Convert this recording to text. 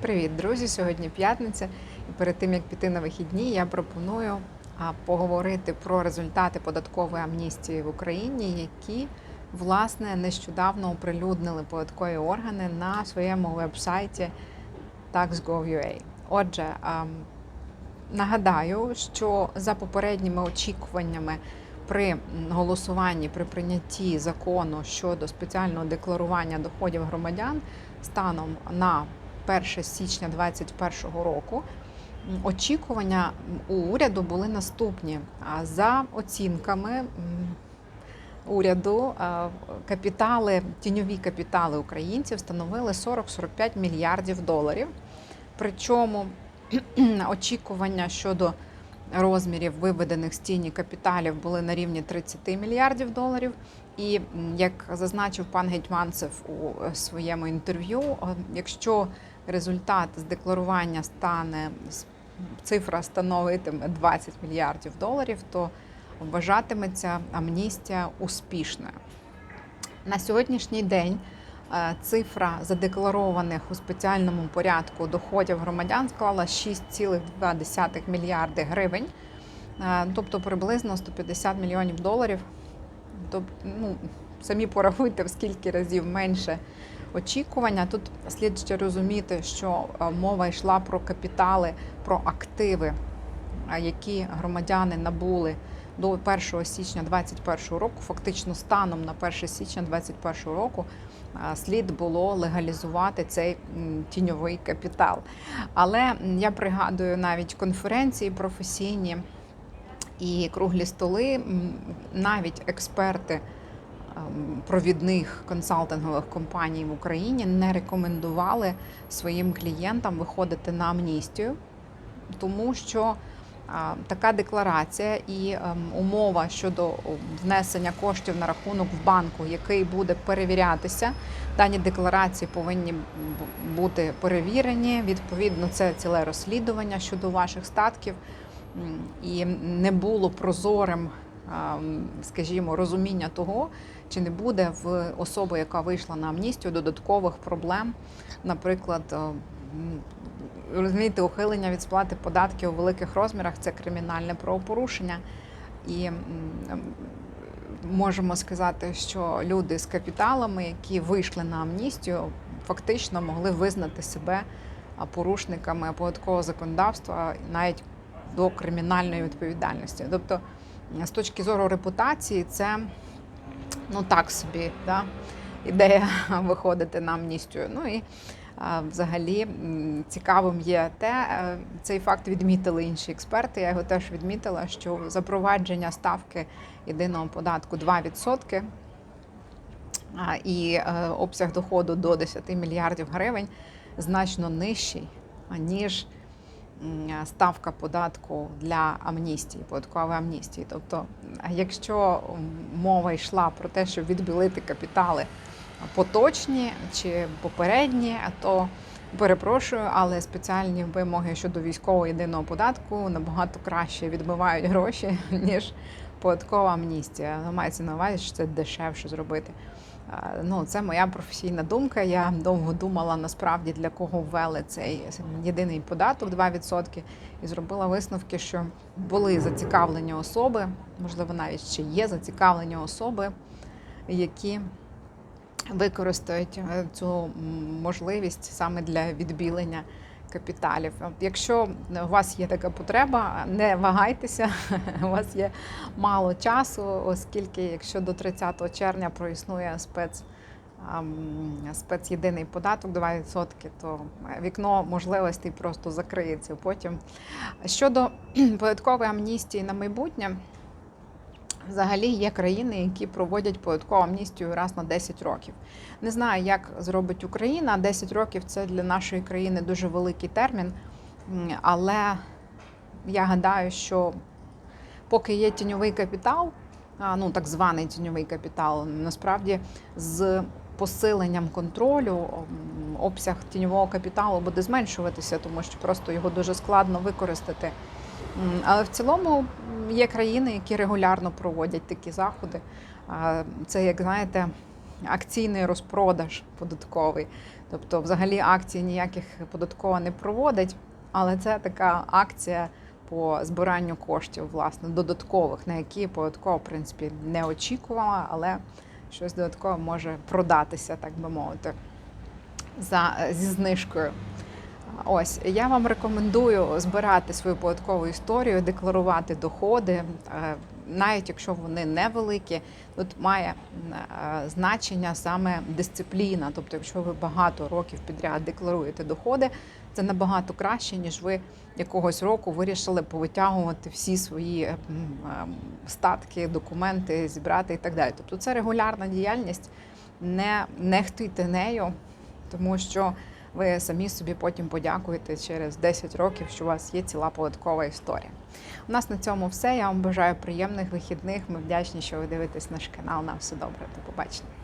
Привіт, друзі! Сьогодні п'ятниця, і перед тим як піти на вихідні, я пропоную поговорити про результати податкової амністії в Україні, які власне нещодавно оприлюднили податкові органи на своєму веб-сайті tax.gov.ua. Отже, нагадаю, що за попередніми очікуваннями при голосуванні при прийнятті закону щодо спеціального декларування доходів громадян станом на 1 січня 2021 року. Очікування у уряду були наступні. А За оцінками уряду, капітали, тіньові капітали українців становили 40-45 мільярдів доларів. Причому очікування щодо розмірів виведених з тіні капіталів були на рівні 30 мільярдів доларів. І як зазначив пан Гетьманцев у е, своєму інтерв'ю, якщо результат з декларування стане цифра становитиме 20 мільярдів доларів, то вважатиметься амністія успішною. На сьогоднішній день е, цифра задекларованих у спеціальному порядку доходів громадян склала 6,2 мільярди гривень, е, тобто приблизно 150 мільйонів доларів. Тобто, ну, самі порахуйте, в скільки разів менше очікування. Тут слід ще розуміти, що е, мова йшла про капітали, про активи, які громадяни набули до 1 січня 2021 року. Фактично, станом на 1 січня 2021 року е, слід було легалізувати цей тіньовий капітал. Але я пригадую навіть конференції професійні і круглі столи, навіть експерти провідних консалтингових компаній в Україні не рекомендували своїм клієнтам виходити на амністію, тому що така декларація і ем, умова щодо внесення коштів на рахунок в банку, який буде перевірятися. Дані декларації повинні бути перевірені. Відповідно, це ціле розслідування щодо ваших статків. І не було прозорим, скажімо, розуміння того, чи не буде в особи, яка вийшла на амністію, додаткових проблем, наприклад. е, Розумієте, ухилення від сплати податків у великих розмірах це кримінальне правопорушення. І можемо сказати, що люди з капіталами, які вийшли на амністію, фактично могли визнати себе порушниками податкового законодавства навіть до кримінальної відповідальності. Тобто, з точки зору репутації, це ну так собі да, ідея виходити на амністію. Ну і взагалі цікавим є те, е, цей факт відмітили інші експерти. Я його теж відмітила, що запровадження ставки єдиного податку 2%. І е, обсяг доходу до 10 мільярдів гривень значно нижчий, ніж ставка податку для амністії, податкової амністії. Тобто, якщо мова йшла про те, щоб відбілити капітали поточні чи попередні, то перепрошую, але спеціальні вимоги щодо військового єдиного податку набагато краще відбивають гроші, ніж податкова амністія. Мається на увазі, що це дешевше зробити. Ну, це моя професійна думка. Я довго думала насправді для кого ввели цей єдиний податок 2%, і зробила висновки, що були зацікавлені особи, можливо, навіть ще є зацікавлені особи, які використають е, цю можливість саме для відбілення капіталів. Якщо у вас є така потреба, не вагайтеся, у вас є мало часу, оскільки якщо до 30 червня проіснує спец. Спецєдиний податок 2%, то вікно можливостей просто закриється потім. Щодо податкової амністії на майбутнє, Взагалі є країни, які проводять податкову амністію раз на 10 років. Не знаю, як зробить Україна. 10 років це для нашої країни дуже великий термін. Але я гадаю, що поки є тіньовий капітал, ну так званий тіньовий капітал, насправді з посиленням контролю обсяг тіньового капіталу буде зменшуватися, тому що просто його дуже складно використати. Але в цілому є країни, які регулярно проводять такі заходи. Це, як знаєте, акційний розпродаж податковий. Тобто, взагалі акції ніяких податкова не проводить, але це така акція по збиранню коштів, власне, додаткових, на які податкова, в принципі, не очікувала, але щось додаткове може продатися, так би мовити, за, зі знижкою. Ось я вам рекомендую збирати свою податкову історію, декларувати доходи, е, навіть якщо вони невеликі. Тут має е, значення саме дисципліна. Тобто, якщо ви багато років підряд декларуєте доходи, це набагато краще, ніж ви якогось року вирішили повитягувати всі свої е, статки, документи, зібрати і так далі. Тобто, це регулярна діяльність. Не нехтуйте нею, тому що ви самі собі потім подякуєте через 10 років, що у вас є ціла податкова історія. У нас на цьому все. Я вам бажаю приємних вихідних. Ми вдячні, що ви дивитесь наш канал. На все добре. До побачення.